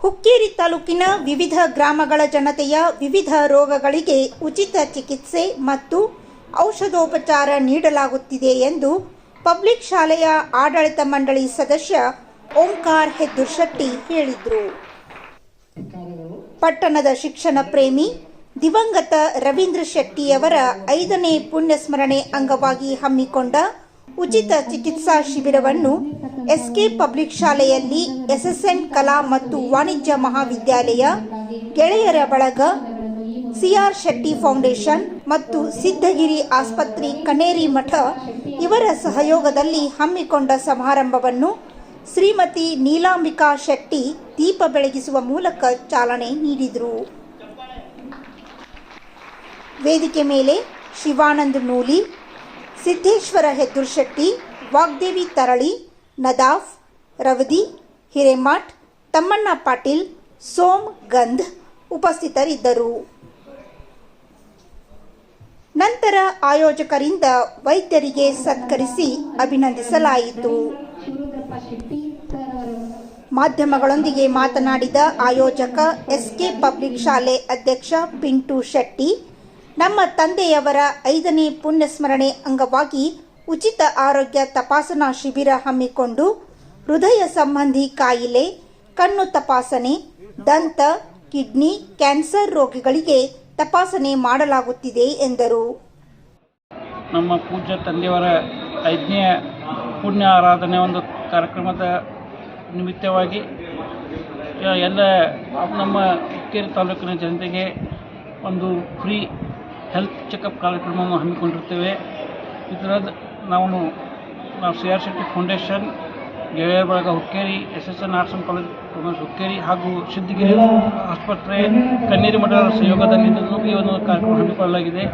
ಹುಕ್ಕೇರಿ ತಾಲೂಕಿನ ವಿವಿಧ ಗ್ರಾಮಗಳ ಜನತೆಯ ವಿವಿಧ ರೋಗಗಳಿಗೆ ಉಚಿತ ಚಿಕಿತ್ಸೆ ಮತ್ತು ಔಷಧೋಪಚಾರ ನೀಡಲಾಗುತ್ತಿದೆ ಎಂದು ಪಬ್ಲಿಕ್ ಶಾಲೆಯ ಆಡಳಿತ ಮಂಡಳಿ ಸದಸ್ಯ ಓಂಕಾರ್ ಹೆದ್ದುರ್ಶೆಟ್ಟಿ ಹೇಳಿದರು. ಪಟ್ಟಣದ ಶಿಕ್ಷಣ ಪ್ರೇಮಿ ದಿವಂಗತ ರವೀಂದ್ರ ಶೆಟ್ಟಿಯವರ ಐದನೇ ಪುಣ್ಯಸ್ಮರಣೆ ಅಂಗವಾಗಿ ಹಮ್ಮಿಕೊಂಡ ಉಚಿತ ಚಿಕಿತ್ಸಾ ಶಿಬಿರವನ್ನು ಎಸ್ಕೆ ಪಬ್ಲಿಕ್ ಶಾಲೆಯಲ್ಲಿ ಎಸ್ಎಸ್ಎನ್ ಕಲಾ ಮತ್ತು ವಾಣಿಜ್ಯ ಮಹಾವಿದ್ಯಾಲಯ, ಗೆಳೆಯರ ಬಳಗ, ಸಿಆರ್ ಶೆಟ್ಟಿ ಫೌಂಡೇಶನ್ ಮತ್ತು ಸಿದ್ಧಗಿರಿ ಆಸ್ಪತ್ರೆ ಕನೇರಿ ಮಠ ಇವರ ಸಹಯೋಗದಲ್ಲಿ ಹಮ್ಮಿಕೊಂಡ ಸಮಾರಂಭವನ್ನು ಶ್ರೀಮತಿ ನೀಲಾಂಬಿಕಾ ಶೆಟ್ಟಿ ದೀಪ ಬೆಳಗಿಸುವ ಮೂಲಕ ಚಾಲನೆ ನೀಡಿದರು. ವೇದಿಕೆ ಮೇಲೆ ಶಿವಾನಂದ್ ನೂಲಿ, ಸಿದ್ದೇಶ್ವರ ಹೆದ್ದುರ್ಶೆಟ್ಟಿ, ವಾಗ್ದೇವಿ ತರಳಿ ನದಾಫ್, ರವದಿ ಹಿರೇಮಠ್ ತಮ್ಮಣ್ಣ ಪಾಟೀಲ್, ಸೋಮ್ ಗಂಧ್ ಉಪಸ್ಥಿತರಿದ್ದರು. ನಂತರ ಆಯೋಜಕರಿಂದ ವೈದ್ಯರಿಗೆ ಸತ್ಕರಿಸಿ ಅಭಿನಂದಿಸಲಾಯಿತು. ಮಾಧ್ಯಮಗಳೊಂದಿಗೆ ಮಾತನಾಡಿದ ಆಯೋಜಕ ಎಸ್ಕೆ ಪಬ್ಲಿಕ್ ಶಾಲೆ ಅಧ್ಯಕ್ಷ ಪಿಂಟು ಶೆಟ್ಟಿ, ನಮ್ಮ ತಂದೆಯವರ ಐದನೇ ಪುಣ್ಯಸ್ಮರಣೆ ಅಂಗವಾಗಿ ಉಚಿತ ಆರೋಗ್ಯ ತಪಾಸಣಾ ಶಿಬಿರ ಹಮ್ಮಿಕೊಂಡು ಹೃದಯ ಸಂಬಂಧಿ ಕಾಯಿಲೆ, ಕಣ್ಣು ತಪಾಸಣೆ, ದಂತ, ಕಿಡ್ನಿ, ಕ್ಯಾನ್ಸರ್ ರೋಗಿಗಳಿಗೆ ತಪಾಸಣೆ ಮಾಡಲಾಗುತ್ತಿದೆ ಎಂದರು. ನಮ್ಮ ಪೂಜ್ಯ ತಂದೆಯವರ ಐದನೇ ಪುಣ್ಯ ಆರಾಧನೆ ಒಂದು ಕಾರ್ಯಕ್ರಮದ ನಿಮಿತ್ತವಾಗಿ ಎಲ್ಲ ನಮ್ಮ ಹುಕ್ಕೇರಿ ತಾಲೂಕಿನ ಜನತೆಗೆ ಒಂದು ಫ್ರೀ ಹೆಲ್ತ್ ಚೆಕಪ್ ಕಾರ್ಯಕ್ರಮವನ್ನು ಹಮ್ಮಿಕೊಂಡಿರ್ತೇವೆ. ಇದರದ ನಾವು ನಾವು ಸಿ ಆರ್ ಶೆಟ್ಟಿ ಫೌಂಡೇಶನ್, ಗೆಳೆಯರ ಬಳಗ Hukkeri, S S N arts college Hukkeri ಹಾಗೂ ಸಿದ್ಧಗಿರಿ ಆಸ್ಪತ್ರೆ ಕಣ್ಣೀರಿ ಮಠದ ಸಹಯೋಗದಲ್ಲಿ ಈ ಒಂದು ಕಾರ್ಯಕ್ರಮ ಹಮ್ಮಿಕೊಳ್ಳಲಾಗಿದೆ.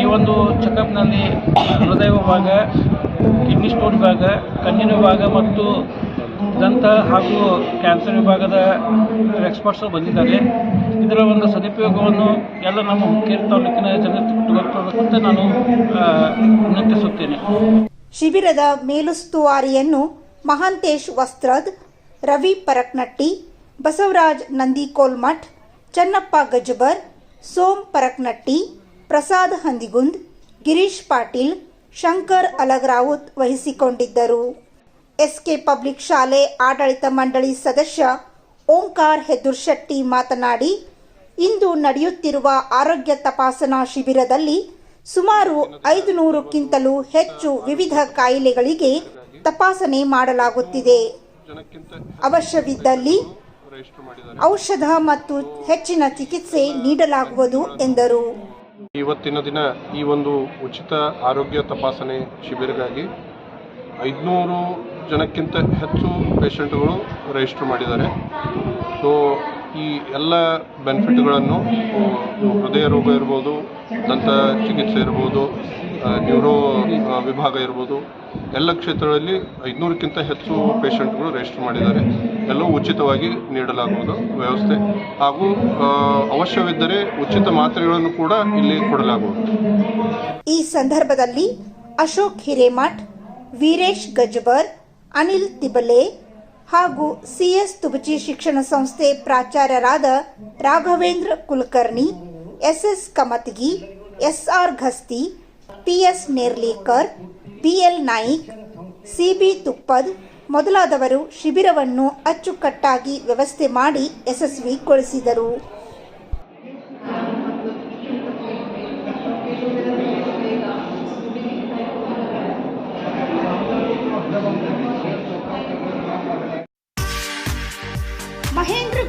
ಈ ಒಂದು ಚೆಕಪ್ನಲ್ಲಿ ಹೃದಯ ವಿಭಾಗ ಕಿಡ್ನಿ ಸ್ಟೋನ್ ವಿಭಾಗ ಕಣ್ಣಿನ ವಿಭಾಗ ಮತ್ತು ದಂತ ಹಾಗೂ ಕ್ಯಾನ್ಸರ್ ವಿಭಾಗದ ಎಕ್ಸ್ಪರ್ಟ್ಸು ಬಂದಿದ್ದಾರೆ. ಇದರ ಒಂದು ಸದುಪಯೋಗವನ್ನು ಎಲ್ಲ ನಮ್ಮ ಹುಕ್ಕೇರಿ ತಾಲೂಕಿನ ಜನತೆ ನಾನು ವಿನಂತಿಸುತ್ತೇನೆ ಶಿಬಿರದ ಮೇಲುಸ್ತುವಾರಿಯನ್ನು ಮಹಾಂತೇಶ್ ವಸ್ತ್ರದ್, ರವಿ ಪರಕ್ನಟ್ಟಿ, ಬಸವರಾಜ್ ನಂದಿಕೋಲ್ಮಠ್, ಚನ್ನಪ್ಪ ಗಜಬರ್, ಸೋಮ್ ಪರಕ್ನಟ್ಟಿ, ಪ್ರಸಾದ್ ಹಂದಿಗುಂದ್, ಗಿರೀಶ್ ಪಾಟೀಲ್, ಶಂಕರ್ ಅಲಗ್ರಾವುತ್ ವಹಿಸಿಕೊಂಡಿದ್ದರು. ಎಸ್ಕೆ ಪಬ್ಲಿಕ್ ಶಾಲೆ ಆಡಳಿತ ಮಂಡಳಿ ಸದಸ್ಯ ಓಂಕಾರ್ ಹೆದುರ್ಶೆಟ್ಟಿ ಮಾತನಾಡಿ ಇಂದು ನಡೆಯುತ್ತಿರುವ ಆರೋಗ್ಯ ತಪಾಸಣಾ ಶಿಬಿರದಲ್ಲಿ ಸುಮಾರು ಐದು ನೂರಕ್ಕಿಂತಲೂ ಹೆಚ್ಚು ವಿವಿಧ ಕಾಯಿಲೆಗಳಿಗೆ ತಪಾಸಣೆ ಮಾಡಲಾಗುತ್ತಿದೆ. ಅವಶ್ಯವಿದ್ದಲ್ಲಿ ಔಷಧ ಮತ್ತು ಹೆಚ್ಚಿನ ಚಿಕಿತ್ಸೆ ನೀಡಲಾಗುವುದು ಎಂದರು. ಇವತ್ತಿನ ದಿನ ಈ ಒಂದು ಉಚಿತ ಆರೋಗ್ಯ ತಪಾಸಣೆ ಶಿಬಿರಗಾಗಿ ಐದುನೂರು ಜನಕ್ಕಿಂತ ಹೆಚ್ಚು ಪೇಷಂಟ್ಗಳು ರಿಜಿಸ್ಟರ್ ಮಾಡಿದ್ದಾರೆ. ಸೊ ಈ ಎಲ್ಲ ಬೆನಿಫಿಟ್ಗಳನ್ನು ಹೃದಯ ರೋಗ ಇರ್ಬೋದು, ದಂತ ಚಿಕಿತ್ಸೆ ಇರ್ಬೋದು ನ್ಯೂರೋ ವಿಭಾಗ ಇರ್ಬೋದು, ಎಲ್ಲ ಕ್ಷೇತ್ರಗಳಲ್ಲಿ ಐದುನೂರಕ್ಕಿಂತ ಹೆಚ್ಚು ಪೇಷಂಟ್ಗಳು ರಿಜಿಸ್ಟರ್ ಮಾಡಿದ್ದಾರೆ. ಎಲ್ಲವೂ ಉಚಿತವಾಗಿ ನೀಡಲಾಗುವುದು ವ್ಯವಸ್ಥೆ. ಹಾಗೂ ಅವಶ್ಯವಿದ್ದರೆ ಉಚಿತ ಮಾತ್ರೆಗಳನ್ನು ಕೂಡ ಇಲ್ಲಿ ಕೊಡಲಾಗುವುದು. ಈ ಸಂದರ್ಭದಲ್ಲಿ ಅಶೋಕ್ ಹಿರೇಮಠ್, ವೀರೇಶ್ ಗಜಬರ್ ಅನಿಲ್ ತಿಬಲೆ ಹಾಗೂ ಸಿಎಸ್ ತುಬಚಿ ಶಿಕ್ಷಣ ಸಂಸ್ಥೆ ಪ್ರಾಚಾರ್ಯರಾದ Raghavendra Kulkarni, S S Kamatagi, S R Ghasti, P S Nerlekar, B L Naik, C B Tuppad ಮೊದಲಾದವರು ಶಿಬಿರವನ್ನು ಅಚ್ಚುಕಟ್ಟಾಗಿ ವ್ಯವಸ್ಥೆ ಮಾಡಿ ಯಶಸ್ವಿಗೊಳಿಸಿದರು.